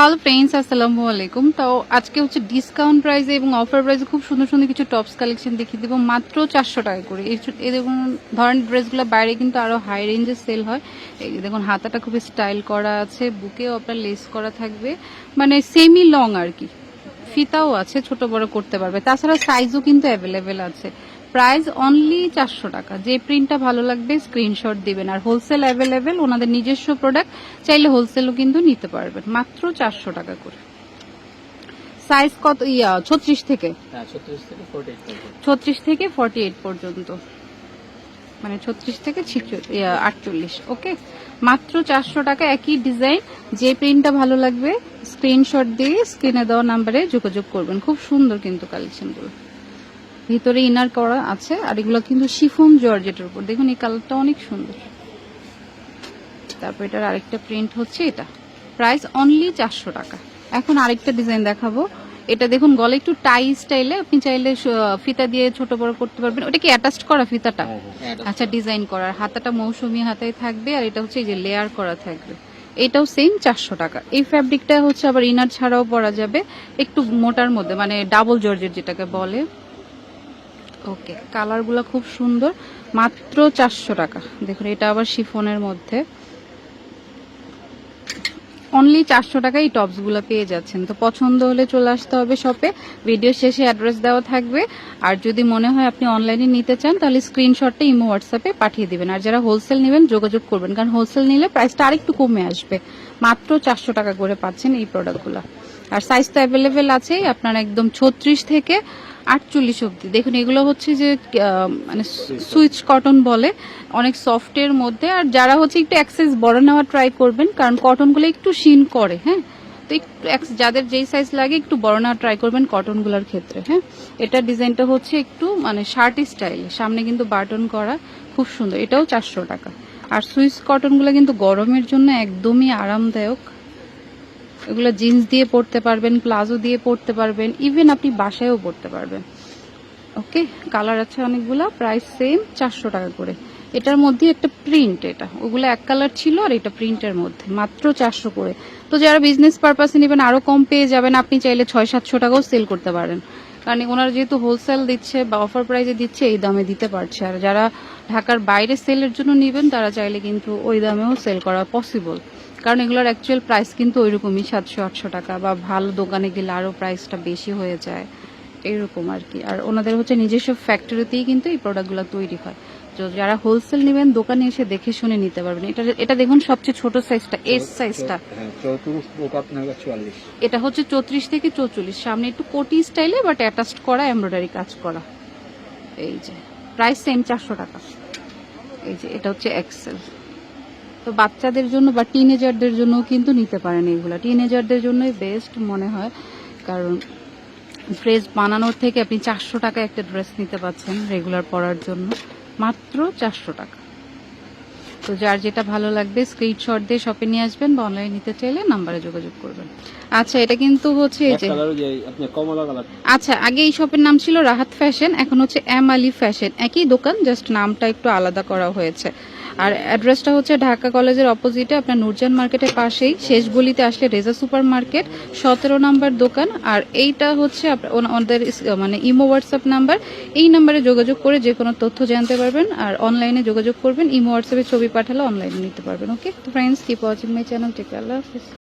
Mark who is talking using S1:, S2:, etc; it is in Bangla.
S1: হ্যালো ফ্রেন্ডস আসসালামু আলাইকুম তো আজকে হচ্ছে ডিসকাউন্ট প্রাইসে এবং অফার প্রাইসে খুব সুন্দর সুন্দর কিছু টপস কালেকশন দেখিয়ে দেবো। মাত্র চারশো টাকা করে। এই দেখুন, ধরেন ড্রেসগুলো বাইরে কিন্তু আরও হাই রেঞ্জে সেল হয়। এই দেখুন, হাতাটা খুব স্টাইল করা আছে। বুকেও আপনার লেস করা থাকবে। মানে সেমি লং আর কি। ফিতাও আছে, ছোট বড় করতে পারবে। তাছাড়া সাইজও কিন্তু অ্যাভেলেবেল আছে। প্রাইস অনলি চারশো টাকা। যে প্রিন্টটা ভালো লাগবে স্ক্রিনশট দিবেন। আর হোলসেল অ্যাভেলেবেল ওনাদের নিজস্ব প্রোডাক্ট চাইলে হোলসেলও কিন্তু নিতে পারবেন। মাত্র চারশো টাকা করে। সাইজ কত? ইয়া ছত্রিশ থেকে?
S2: হ্যাঁ ছত্রিশ থেকে ফোর্টি এইট পর্যন্ত।
S1: ছত্রিশ থেকে ফর্টি এইট পর্যন্ত। মানে ছত্রিশ থেকে আটচল্লিশ ওকে মাত্র চারশো টাকা একই ডিজাইন যে প্রিন্টটা ভালো লাগবে স্ক্রিনশট দিয়ে স্ক্রিনে দেওয়া নাম্বারে যোগাযোগ করবেন। খুব সুন্দর কিন্তু কালেকশনগুলো ভিতরে ইনার করা আছে আর এগুলো কিন্তু শিফন জর্জেটের উপর। দেখুন এই কালারটা অনেক সুন্দর। তারপর এটার আরেকটা প্রিন্ট হচ্ছে এটা। প্রাইস অনলি চারশো টাকা। এখন আরেকটা ডিজাইন দেখাবো। এটা দেখুন গলে একটু টাই স্টাইলে। আপনি চাইলে ফিতা দিয়ে ছোট বড় করতে পারবেন। ওটা কি অ্যাটাচড করা ফিতাটা?
S2: হ্যাঁ
S1: আচ্ছা ডিজাইন করার হাতাটা মৌসুমি হাতায় থাকবে আর এটা হচ্ছে এই যে লেয়ার করা থাকবে। এটাও সেম চারশো টাকা। এই ফ্যাব্রিকটা হচ্ছে আবার ইনার ছাড়াও পরা যাবে। একটু মোটার মধ্যে মানে ডাবল জর্জের যেটাকে বলে। ওকে, কালারগুলো খুব সুন্দর, মাত্র চারশো টাকা। দেখুন, এটা আবার শিফনের মধ্যে। অনলি চারশো টাকা এই টপসগুলো পেয়ে যাচ্ছেন। তো পছন্দ হলে চলে আসতে হবে শপে ভিডিও শেষে অ্যাড্রেস দেওয়া থাকবে। আর যদি মনে হয় আপনি অনলাইনে নিতে চান, তাহলে স্ক্রিনশটটা ইমো হোয়াটসঅ্যাপে পাঠিয়ে দিবেন। আর যারা হোলসেল নেবেন, যোগাযোগ করবেন। কারণ হোলসেল নিলে প্রাইসটা আরেকটু কমে আসবে। মাত্র চারশো টাকা করে পাচ্ছেন এই প্রোডাক্টগুলো আর সাইজ তো অ্যাভেলেবেল আছেই, আপনার একদম ছত্রিশ থেকে আটচল্লিশ অব্দি দেখুন, এগুলো হচ্ছে যে মানে সুইচ কটন বলে, অনেক সফটের মধ্যে। আর যারা হচ্ছে একটু অ্যাক্সেস বড় নেওয়ার ট্রাই করবেন, কারণ কটনগুলো একটু শিন করে হ্যাঁ? তো একটু যাদের যেই সাইজ লাগে, একটু বড় নেওয়ার ট্রাই করবেন কটনগুলোর ক্ষেত্রে হ্যাঁ? এটা ডিজাইনটা হচ্ছে একটু মানে শার্টি স্টাইল সামনে কিন্তু বাটন করা খুব সুন্দর। এটাও চারশো টাকা। আর সুইচ কটনগুলো কিন্তু গরমের জন্য একদমই আরামদায়ক। এগুলো জিন্স দিয়ে পরতে পারবেন, প্লাজো দিয়ে পরতে পারবেন ইভেন আপনি বাসায়ও পরতে পারবেন। ওকে কালার আছে অনেকগুলো প্রাইস সেম চারশো টাকা করে। এটার মধ্যে একটা প্রিন্ট এটা। ওগুলো এক কালার ছিল আর এটা প্রিন্টের মধ্যে, মাত্র চারশো করে। তো যারা বিজনেস পারপাসে নেবেন, আরও কম পেয়ে যাবেন, আপনি চাইলে ছয় সাতশো টাকাও সেল করতে পারেন। কারণ ওনারা যেহেতু হোলসেল দিচ্ছে বা অফার প্রাইসে দিচ্ছে, এই দামে দিতে পারছে। আর যারা ঢাকার বাইরে সেলের জন্য নেবেন, তারা চাইলে কিন্তু ওই দামেও সেল করা পসিবল কারণ এগুলোর অ্যাকচুয়াল প্রাইস কিন্তু ওইরকমই সাতশো আটশো টাকা বা ভালো দোকানে গেলে আরও প্রাইসটা বেশি হয়ে যায়। এরকম আর কি। আর ওনাদের হচ্ছে নিজস্ব ফ্যাক্টরিতেই কিন্তু এই প্রোডাক্টগুলো তৈরি হয়। তো যারা হোলসেল নেবেন দোকানে এসে দেখে শুনে নিতে পারবেন। এটা এটা দেখুন সবচেয়ে ছোট সাইজটা এস সাইজটা এটা হচ্ছে চৌত্রিশ থেকে চৌচল্লিশ। সামনে একটু কোটি স্টাইলে বাট অ্যাটাচড করা এমব্রয়ডারি কাজ করা। এই যে প্রাইস সেম চারশো টাকা। এই যে এটা হচ্ছে এক্সেল তো বাচ্চাদের জন্য বা টিনেজারদের জন্য কিন্তু নিতে পারেন এইগুলো টিনেজারদের জন্যই বেস্ট মনে হয় কারণ ড্রেস বানানোর থেকে আপনি চারশো টাকা একটা ড্রেস নিতে পাচ্ছেন রেগুলার পরার জন্য। মাত্র চারশো টাকা। তো যার যেটা ভালো লাগবে স্ক্রিনশট দিয়ে শপে নিয়ে আসবেন বা অনলাইনে নিতে চাইলে নাম্বারে যোগাযোগ করবেন। আচ্ছা এটা কিন্তু হচ্ছে এই যে আচ্ছা আগে এই শপের নাম ছিল রাহাত ফ্যাশন এখন হচ্ছে এম আলী ফ্যাশন একই দোকান জাস্ট নামটা একটু আলাদা করা হয়েছে। আর অ্যাড্রেসটা হচ্ছে ঢাকা কলেজের অপোজিটে, আপনার নূরজান মার্কেটের পাশেই। শেষ গলিতে আসলে রেজা সুপার মার্কেট, সতেরো নাম্বার দোকান, আর এইটা হচ্ছে আমাদের মানে ইমো হোয়াটসঅ্যাপ নাম্বার। এই নাম্বারে যোগাযোগ করে যে কোনো তথ্য জানতে পারবেন, আর অনলাইনে যোগাযোগ করবেন, ইমো হোয়াটসঅ্যাপে ছবি পাঠালে অনলাইনে নিতে পারবেন, okay? Friends keep watching my channel take Allah Hafiz.